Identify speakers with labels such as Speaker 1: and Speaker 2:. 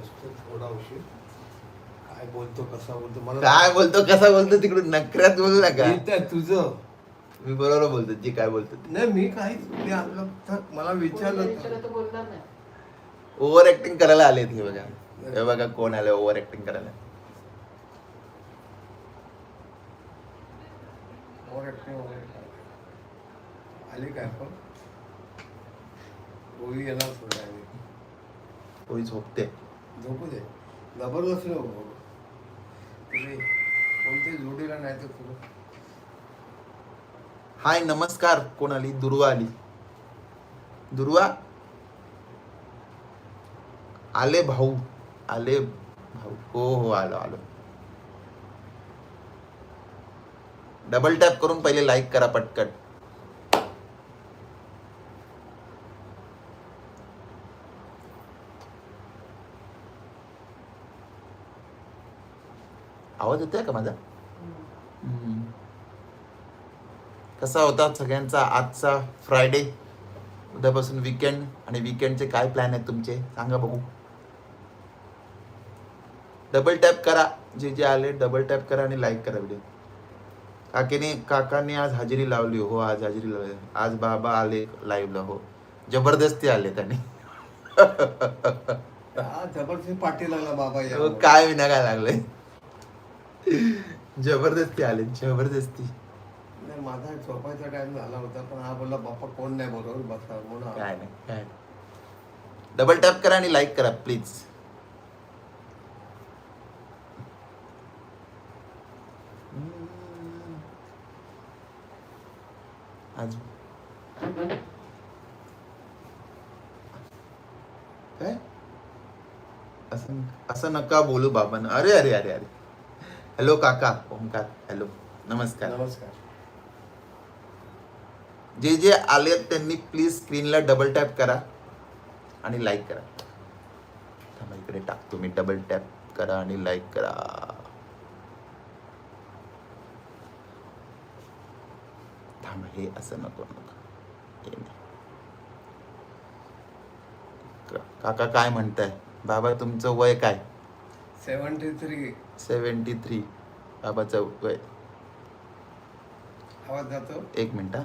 Speaker 1: बसतो थोडा उशीर. काय बोलतो कसा बोलतो मला
Speaker 2: काय बोलतो कसा बोलतो तिकडून नकऱ्यात बोलू नका.
Speaker 1: येत आहे तुझं.
Speaker 2: मी बरोबर बोलतो जी काय बोलतो ती.
Speaker 1: नाही मी काहीच आपलं फक्त मला विचारलं
Speaker 3: विचारलं तर बोलणार नाही.
Speaker 2: ओव्हर ऍक्टिंग करायला आलेत हे बघा. हे बघा कोण आले ओव्हर ऍक्टिंग करायला.
Speaker 1: ओरडते, ओरडते. आली काय पण गोळी येणार थोड्या वेळाने.
Speaker 2: कोणी झोपते.
Speaker 1: झोपू दे. ज़बरदस्त नको बघू.
Speaker 2: हाय, नमस्कार कोण आली दुर्वा आली. दुर्वा? आले भाऊ. आले भाऊ. हो हो, आलो आलो. डबल टॅप करून पहिले लाईक करा पटकन. आवाज येतोय का माझा. कसा होता सगळ्यांचा आजचा फ्रायडे उद्यापासून विकेंड आणि विकेंडचे काय प्लॅन आहेत तुमचे? सांगा बघू. डबल टॅप करा. जे जे आले डबल टॅप करा आणि लाईक करा व्हिडिओ काकीने काकाने आज हजेरी लावली. हो आज हजेरी लावली. आज बाबा आले लाईव्हला हो. जबरदस्ती आले त्यांनी.
Speaker 1: हा जबरदस्त पाठी लागला बाबा
Speaker 2: काय विना काय लागले जबरदस्ती आले जबरदस्ती.
Speaker 1: नाही माझा झोपायचा टाइम झाला होता पण हा बोलला बाप्पा कोण नाही बरोबर बसा. म्हणून.
Speaker 2: काय नाही काय डबल टॅप करा आणि लाईक करा प्लीज आज काय? असं असं नका बोलू बाबांना. अरे अरे अरे अरे. हॅलो काका ओमकार हॅलो नमस्कार.
Speaker 1: नमस्कार.
Speaker 2: जे जे आले त्यांनी प्लीज स्क्रीनला डबल टॅप करा आणि लाईक करा. थांबा इकडे टाकतो मी डबल टॅप करा आणि लाईक करा. थांबा हे असं नको नको. हे नाही. का- काका काय म्हणताय? बाबा तुमचं वय काय?
Speaker 1: Seventy three.
Speaker 2: Seventy three. बाबाचं वय.
Speaker 1: आवाज जातो?
Speaker 2: एक मिनिट